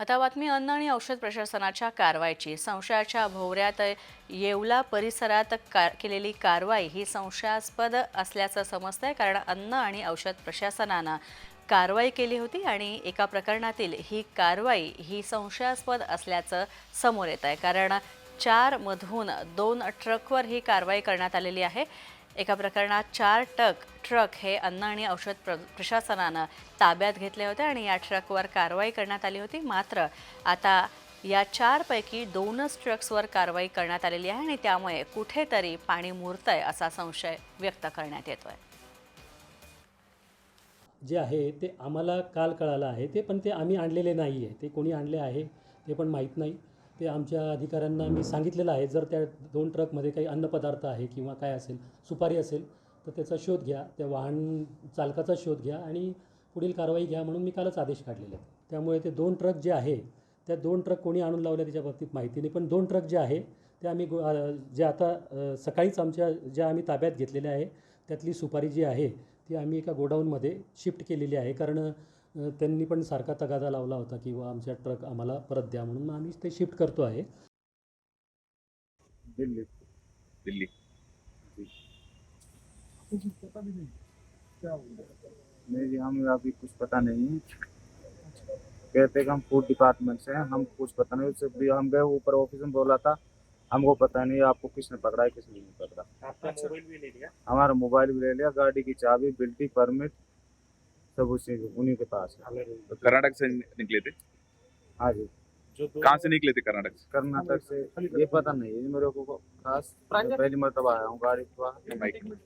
आता बातमी अन्न आणि औषध प्रशासनाच्या कारवाईची. संशयाच्या भोवऱ्यात येवला परिसरात का केलेली कारवाई ही संशयास्पद असल्याचं समजतंय कारण अन्न आणि औषध प्रशासनानं कारवाई केली होती आणि एका प्रकरणातील ही कारवाई ही संशयास्पद असल्याचं समोर येत आहे कारण चारमधून दोन ट्रकवर ही कारवाई करण्यात आलेली आहे. एका प्रकरणात चार टक ट्रक हे अन्न आणि औषध प्र प्रशासनानं ताब्यात घेतले होते आणि या ट्रकवर कारवाई करण्यात आली होती. मात्र आता या चारपैकी दोनच ट्रक्सवर कारवाई करण्यात आलेली आहे आणि त्यामुळे कुठेतरी पाणी मुरतंय असा संशय व्यक्त करण्यात येतोय. जे आहे ते आम्हाला काल कळालं आहे. ते पण ते आम्ही आणलेले नाही आहे ते कोणी आणले आहे ते पण माहीत नाही. ते आमच्या अधिकाऱ्यांना मी सांगितलेलं आहे. जर त्या दोन ट्रकमध्ये काही अन्नपदार्थ आहे किंवा काय असेल सुपारी असेल तर त्याचा शोध घ्या त्या वाहन चालकाचा शोध घ्या आणि पुढील कारवाई घ्या म्हणून मी कालच आदेश काढलेले. त्यामुळे ते दोन ट्रक जे आहे त्या दोन ट्रक कोणी आणून लावले त्याच्या बाबतीत माहिती नाही. पण दोन ट्रक जे आहे ते आम्ही गो- जे आता सकाळीच आमच्या ज्या आम्ही ताब्यात घेतलेल्या आहे त्यातली सुपारी जी आहे ती आम्ही एका गोडाऊनमध्ये शिफ्ट केलेली आहे. कारण त्यांनी पण सारखा तगादा लावला होता की बुवा आमच्या ट्रक आम्हाला परत द्या. म्हणून आम्ही ते शिफ्ट करतो आहे. दिल्ली. दिल्ली. नहीं जी अभी कुछ पता नहीं है। कहते कि हम फूड डिपार्टमेंट से हैं हम कुछ पता नहीं उससे भी हम गए ऊपर ऑफिस में बोला था हमको पता नहीं आपको किसने पकड़ा है किसने नहीं पकड़ा। आपका मोबाइल भी ले लिया? हमारा मोबाइल भी ले लिया गाड़ी की चाबी बिल्टी परमिट सब उसी उन्हीं के पास। है तो कर्नाटक से निकले थे? हाँ जी। जो कहाँ से निकले थे कर्नाटक से? कर्नाटक से ये पता नहीं है मेरे को खास। पहली मरतबा आया हूँ गाड़ी के बाहर।